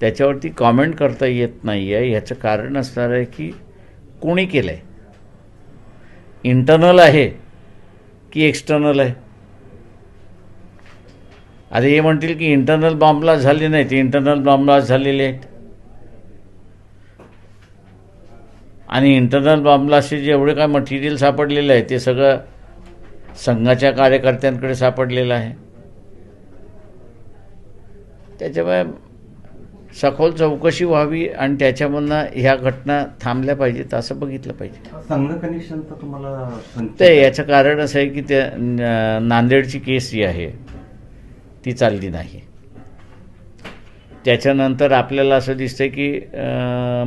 त्याच्यावरती कॉमेंट करता येत नाही आहे ह्याचं कारण असणार आहे की कोणी केलं आहे इंटरनल आहे की एक्स्टर्नल आहे? आता हे म्हणतील की इंटरनल बॉम्बलास्ट झाले नाही ते इंटरनल बॉम्बलास्ट झालेले आहेत. आणि इंटरनल बॉम्बलास्टचे जेवढे काय मटेरियल सापडलेलं आहे ते सगळं संघाच्या कार्यकर्त्यांकडे सापडलेलं आहे. त्याच्यामुळे सखोल चौकशी व्हावी आणि त्याच्यामधनं ह्या घटना थांबल्या पाहिजेत असं बघितलं पाहिजे. संघ कनेक्शन तर तुम्हाला ते याचं कारण असं आहे की त्या नांदेडची केस जी आहे ती चालली नाही. त्याच्यानंतर आपल्याला असं दिसतं की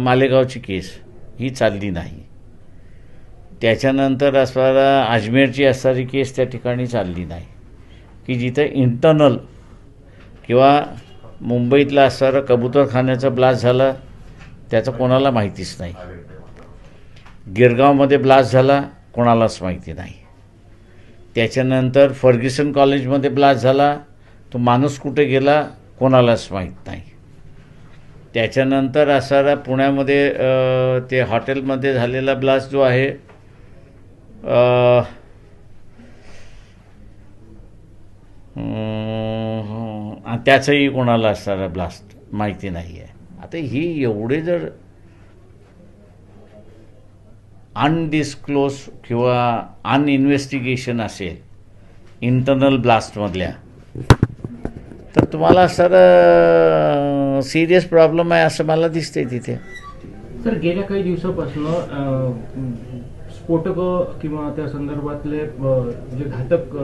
मालेगावची केस ही चालली नाही. त्याच्यानंतर असणारा अजमेरची असणारी केस त्या ठिकाणी चालली नाही. की जिथं इंटरनल किंवा मुंबईतला असणारा कबूतरखान्याचा ब्लास्ट झाला त्याचं कोणाला माहितीच नाही. गिरगावमध्ये ब्लास्ट झाला कोणालाच माहिती नाही. त्याच्यानंतर फर्ग्युसन कॉलेजमध्ये ब्लास्ट झाला तो माणूस कुठे गेला कोणालाच माहीत नाही. त्याच्यानंतर असारा पुण्यामध्ये ते हॉटेलमध्ये झालेला ब्लास्ट जो आहे त्याचंही कोणाला असणारा ब्लास्ट माहिती नाही आहे आता ही एवढे जर अनडिस्क्लोज किंवा अनइन्व्हेस्टिगेशन असेल इंटरनल ब्लास्टमधल्या तर तुम्हाला सर सिरियस प्रॉब्लेम आहे असं मला दिसतंय तिथे. सर गेल्या काही दिवसापासून स्फोटक किंवा त्या संदर्भातले जे घातक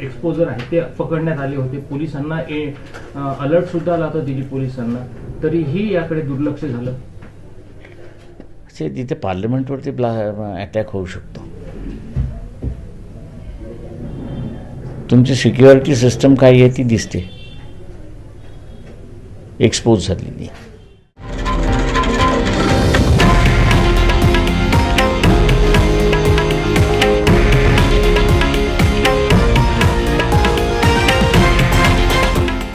एक्सपोजर आहे ते पकडण्यात आले होते. पोलिसांना अलर्ट सुद्धा आला होता दिली पोलिसांना. तरीही याकडे दुर्लक्ष झालं. तिथे पार्लमेंटवरती ब्ला अटॅक होऊ शकतो. तुमची सिक्युरिटी सिस्टम काय आहे ती दिसते. एक्सपोज झालेली.